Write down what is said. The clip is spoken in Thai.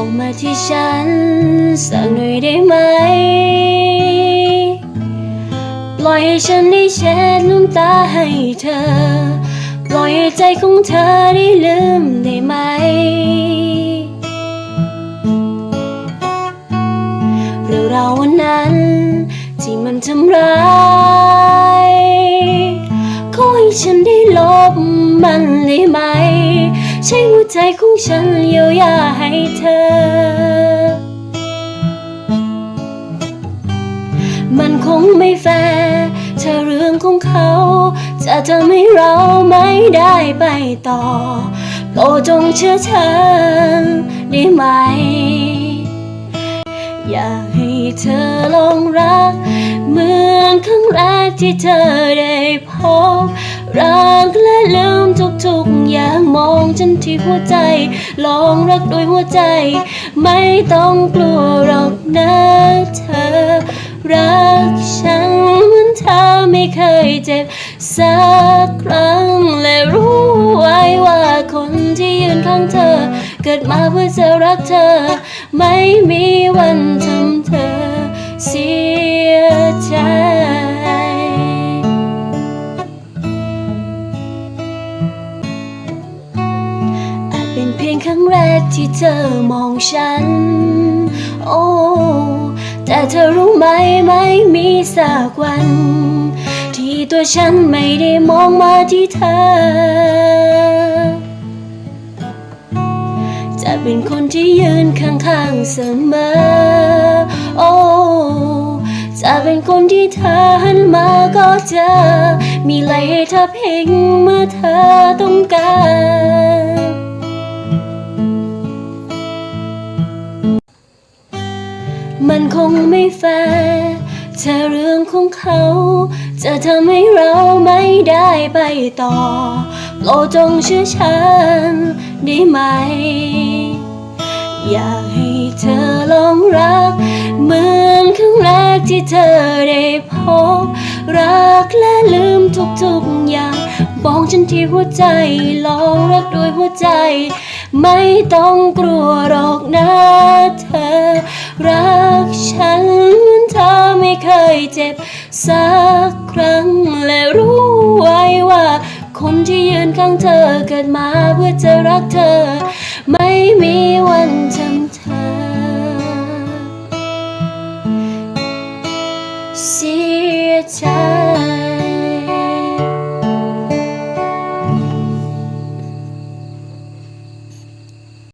บอกมาที่ฉัน สักหน่อยได้ไหม ปล่อยให้ฉันได้เช็ดน้ำตาให้เธอ ปล่อยให้ใจของเธอได้ลืมได้ไหม เรื่องราววันนั้น ที่มันทำร้ายขอให้ฉันได้ลบมันได้ไหม ใช้หัวใจของฉันเยียวยาให้เธอ มันคงไม่แฟร์เธอเรื่องของเขา จะทำให้เราไม่ได้ไปต่อโปรดจงเชื่อฉันได้ไหม อยากให้เธอลองรัก เหมือนครั้งแรกที่เธอได้พบ รักและลืมทุกๆอย่างมองฉันที่หัวใจ ลองรักด้วยหัวใจ ไม่ต้องกลัวหรอกนะเธอ รักฉันเหมือนเธอไม่เคยเจ็บสักครั้งและรู้ไว้ว่าคนที่ยืนข้างเธอ กิดมาเพื่อจะรักเธอ ไม่มีวันทำเธอเสียใจอาจเป็นเพียงครั้งแรกที่เธอมองฉัน โอ้แต่เธอรู้ไหมไม่มีสักวัน ที่ตัวฉันไม่ได้มองมาที่เธอ จะเป็นคนที่ยืนข้างๆเสมอ โอ้จะเป็นคนที่เธอหันมาก็เจอ มีไหลให้เธอเพ่งเมื่อเธอต้องการมันคงไม่แฟร์ถ้าเรื่องของเขา จะทำให้เราไม่ได้ไปต่อ โปรดจงเชื่อฉันได้ไหม อยากให้เธอลองรัก เหมือนครั้งแรกที่เธอได้พบ รักและลืมทุกๆอย่างบอกฉันที่หัวใจลองรักด้วยหัวใจ ไม่ต้องกลัวหรอกนะเธอ รักฉันเหมือนเธอไม่เคยเจ็บสักครั้งและรู้ไว้ว่า คนที่ยืนข้างเธอเกิดมาเพื่อจะรักเธอ ไม่มีวัน See